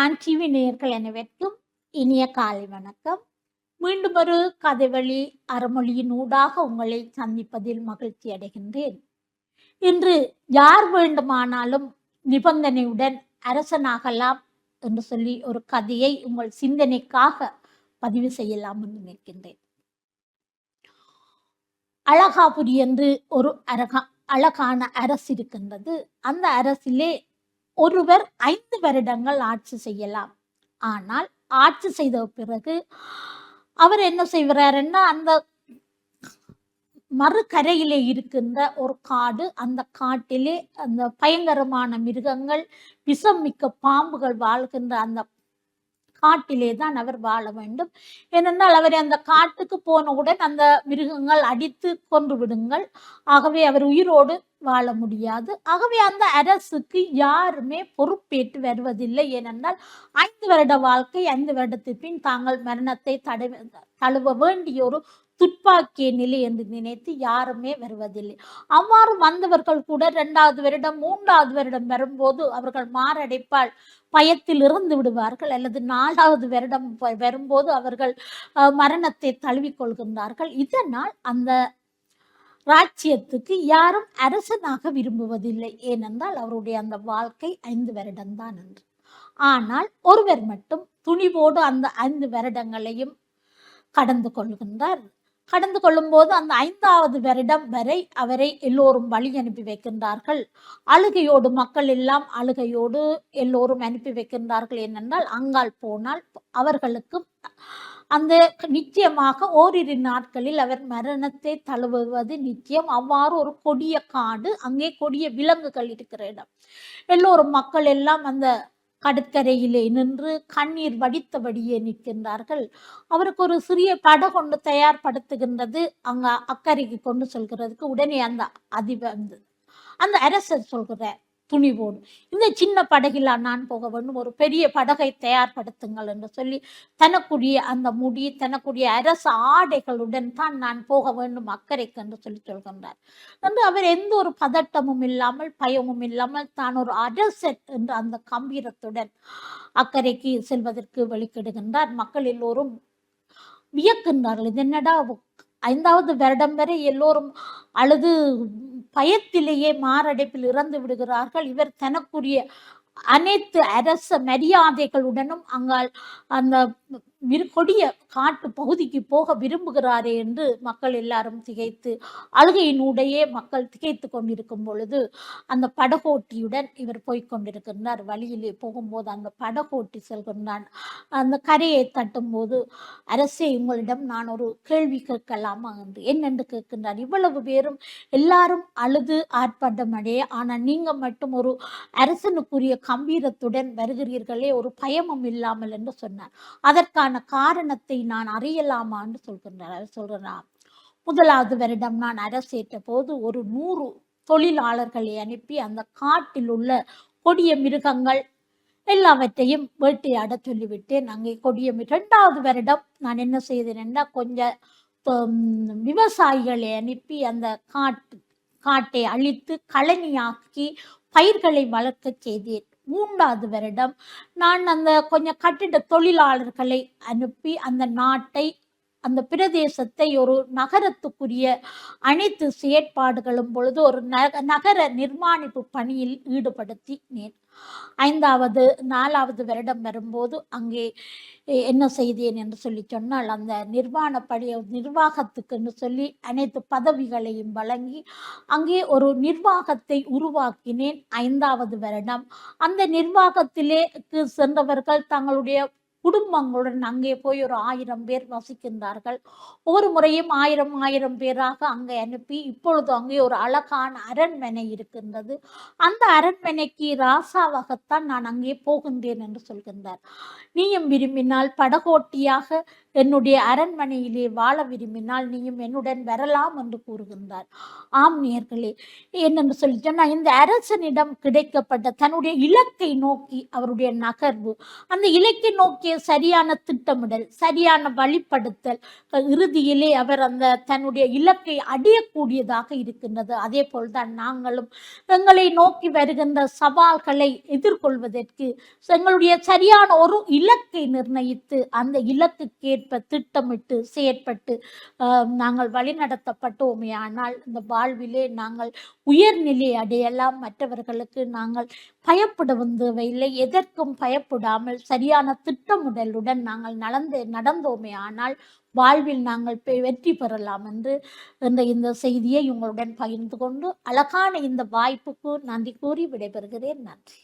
பிரான் TV நேயர்கள் அனைவருக்கும் இனிய காலை வணக்கம். மீண்டும் ஒரு கதைவழி அறமொழியின் ஊடாக உங்களை சந்திப்பதில் மகிழ்ச்சி அடைகின்றேன். இன்று யார் வேண்டுமானாலும் நிபந்தனையுடன் அரசனாகலாம் என்று சொல்லி ஒரு கதையை உங்கள் சிந்தனைக்காக பதிவு செய்யலாம் என்று நினைக்கின்றேன். அழகாபுரி என்று ஒரு அழகா அழகான அரசு இருக்கின்றது. அந்த அரசிலே ஒருவர் ஐந்து வருடங்கள் ஆட்சி செய்யலாம். ஆனால் ஆட்சி செய்த பிறகு அவர் என்ன செய்கிறாருன்னா அந்த மறுகரையிலே இருக்கின்ற ஒரு காடு அந்த காட்டிலே அந்த பயங்கரமான மிருகங்கள் விஷம் மிக்க பாம்புகள் வாழ்கின்ற அந்த காட்டிலே தான் அவர் வாழ வேண்டும். ஏனென்றால் அவர் அந்த காட்டுக்கு போனவுடன் அந்த மிருகங்கள் அடித்து கொன்று விடுங்கள். ஆகவே அவர் உயிரோடு வாழ முடியாது. ஆகவே அந்த அரசுக்கு யாருமே பொறுப்பேற்று வருவதில்லை. ஏனென்றால் ஐந்து வருட வாழ்க்கை ஐந்து வருடத்து பின் தாங்கள் மரணத்தை தடவ தழுவ வேண்டிய ஒரு துப்பாக்கிய நிலை என்று நினைத்து யாருமே வருவதில்லை. அவ்வாறு வந்தவர்கள் கூட இரண்டாவது வருடம் மூன்றாவது வருடம் வரும்போது அவர்கள் மாரடைப்பால் பயத்தில் இருந்து விடுவார்கள். அல்லது நாலாவது வருடம் வரும்போது அவர்கள் மரணத்தை தழுவிக்கொள்கின்றார்கள் இதனால் அந்த ராஜ்யத்துக்கு யாரும் அரசனாக விரும்புவதில்லை. ஏனென்றால் அவருடைய அந்த வாழ்க்கை ஐந்து வருடம்தான் என்று. ஆனால் ஒருவர் மட்டும் துணிவோடு அந்த ஐந்து வருடங்களையும் கடந்து கொள்கின்றார். கடந்து கொள்ளும்போது அந்த ஐந்தாவது வருடம் வரை அவரை எல்லோரும் வழி அனுப்பி வைக்கின்றார்கள். அழுகையோடு மக்கள் எல்லாம் அழுகையோடு எல்லோரும் அனுப்பி வைக்கின்றார்கள். ஏனென்றால் அங்கால் போனால் அவர்களுக்கு அந்த நிச்சயமாக ஓரிரு நாட்களில் அவர் மரணத்தை தழுவுவது நிச்சயம். அவ்வாறு ஒரு கொடிய காடு அங்கே கொடிய விலங்குகள் இருக்கிற இடம். எல்லோரும் மக்கள் எல்லாம் அந்த கடற்கரையிலே நின்று கண்ணீர் வடித்தபடியே நிற்கின்றார்கள். அவருக்கு ஒரு சிறிய படகொண்டு தயார்படுத்துகின்றது. அங்க அக்கறைக்கு கொண்டு செல்கிறதுக்கு உடனே அந்த அதிப அந்த அந்த அரசர் சொல்கிறார் துணிவோடு இந்த சின்ன படகில் நான் போக வேண்டும். ஒரு பெரிய படகை தயார்படுத்துங்கள் என்று சொல்லி தனக்குரிய அந்த முடி தனக்குரிய அரசு ஆடைகளுடன் தான் நான் போக வேண்டும் அக்கறைக்கு என்று சொல்லி சொல்கின்றார். என்று அவர் எந்த ஒரு பதட்டமும் இல்லாமல் பயமும் இல்லாமல் தான் ஒரு அரசர் என்று அந்த கம்பீரத்துடன் அக்கறைக்கு செல்வதற்கு வெளிக்கிடுகின்றார் மக்கள் எல்லோரும் வியக்கின்றார்கள். இது என்னடா ஐந்தாவது வருடம் வரை எல்லோரும் அழுது பயத்திலேயே மாரடைப்பில் இறந்து விடுகிறார்கள். இவர் தனக்குரிய அனைத்து அரச மரியாதைகளுடனும் அங்கால் அந்த கொடிய காட்டு பகுதிக்கு போக விரும்புகிறாரே என்று மக்கள் எல்லாரும் திகைத்து அழுகையினூடையே மக்கள் திகைத்து கொண்டிருக்கும் பொழுது அந்த படகோட்டியுடன் இவர் போய்க் கொண்டிருக்கின்றார். வழியிலே போகும்போது அந்த படகோட்டி செல்கின்றான். அந்த கரையை தட்டும்போது அரசே உங்களிடம் நான் ஒரு கேள்வி கேட்கலாமா? என்று. என்னென்று கேட்கின்றார். இவ்வளவு பேரும் எல்லாரும் அழுது ஆர்ப்பாட்டம் அடைய ஆனால் நீங்க மட்டும் ஒரு அரசனுக்குரிய கம்பீரத்துடன் வருகிறீர்களே ஒரு பயமும் இல்லாமல் என்று சொன்னார். அதற்கான காரணத்தை நான் அறியலாமா என்று சொல்கின்றார் சொல்கிறார் முதலாவது வருடம் நான் அரசேற்ற போது ஒரு நூறு தொழிலாளர்களை அனுப்பி அந்த காட்டில் உள்ள கொடிய மிருகங்கள் எல்லாவற்றையும் வேட்டையாட சொல்லிவிட்டேன். அங்கே கொடிய இரண்டாவது வருடம் நான் என்ன செய்தேன்னா கொஞ்சம் விவசாயிகளை அனுப்பி அந்த காட்டு காட்டை அழித்து களனியாக்கி பயிர்களை வளர்க்க செய்தேன். மூன்றாவது வருடம் நான் அந்த கொஞ்சம் கட்டிட தொழிலாளர்களை அனுப்பி அந்த நாட்டை அந்த பிரதேசத்தை ஒரு நகரத்துக்குரிய அனைத்து செயற்பாடுகளும் பொழுது ஒரு நக- நகர நிர்மாணிப்பு பணியில் ஈடுபடுத்தினேன். ஐந்தாவது நாலாவது வருடம் வரும்போது அங்கே என்ன செய்தேன் என்று சொல்லி சொன்னால் அந்த நிர்மாண பணிய நிர்வாகத்துக்குன்னு சொல்லி அனைத்து பதவிகளையும் வழங்கி அங்கே ஒரு நிர்வாகத்தை உருவாக்கினேன். ஐந்தாவது வருடம். அந்த நிர்வாகத்திலே சென்றவர்கள் தங்களுடைய குடும்பங்களுடன் அங்கே போய் ஒரு ஆயிரம் பேர் வசிக்கின்றார்கள். ஒவ்வொரு முறையும் ஆயிரம் ஆயிரம் பேராக அங்கே அனுப்பி இப்பொழுது அங்கே ஒரு அழகான அரண்மனை இருக்கின்றது. அந்த அரண்மனைக்கு ராசாவாகத்தான் நான் அங்கே போகின்றேன் என்று சொல்கின்றார். நீயும் விரும்பினால் படகோட்டியாக என்னுடைய அரண்மனையிலே வாழ விரும்பினால் நீயும் என்னுடன் வரலாம் என்று கூறுகின்றார். ஆம் நேர்களே என்னென்று சொல்லி சொன்னால் இந்த அரசனிடம் கிடைக்கப்பட்ட தன்னுடைய இலக்கை நோக்கி அவருடைய நகர்வு அந்த இலக்கை நோக்கிய சரியான திட்டமிடல் சரியான வழிப்படுத்தல் இறுதியிலே அவர் அந்த தன்னுடைய இலக்கை அடையக்கூடியதாக இருக்கின்றது. அதே போல்தான் நாங்களும் எங்களை நோக்கி வருகின்ற சவால்களை எதிர்கொள்வதற்கு எங்களுடைய சரியான ஒரு இலக்கை நிர்ணயித்து அந்த ஏற்ப திட்டமிட்டு செயற்பட்டு நாங்கள் வழிநடத்தப்பட்டோமே. ஆனால் இந்த வாழ்விலே நாங்கள் உயர்நிலை அடையலாம். மற்றவர்களுக்கு நாங்கள் பயப்பட தேவையில்லை எதற்கும் பயப்படாமல் சரியான திட்டமிடலுடன் நாங்கள் நடந்து நடந்தோமே. ஆனால் வாழ்வில் நாங்கள் வெற்றி பெறலாம் என்று என்ற இந்த செய்தியை உங்களுடன் பகிர்ந்து கொண்டு அழகான இந்த வாய்ப்புக்கு நன்றி கூறி விடைபெறுகிறேன். நன்றி.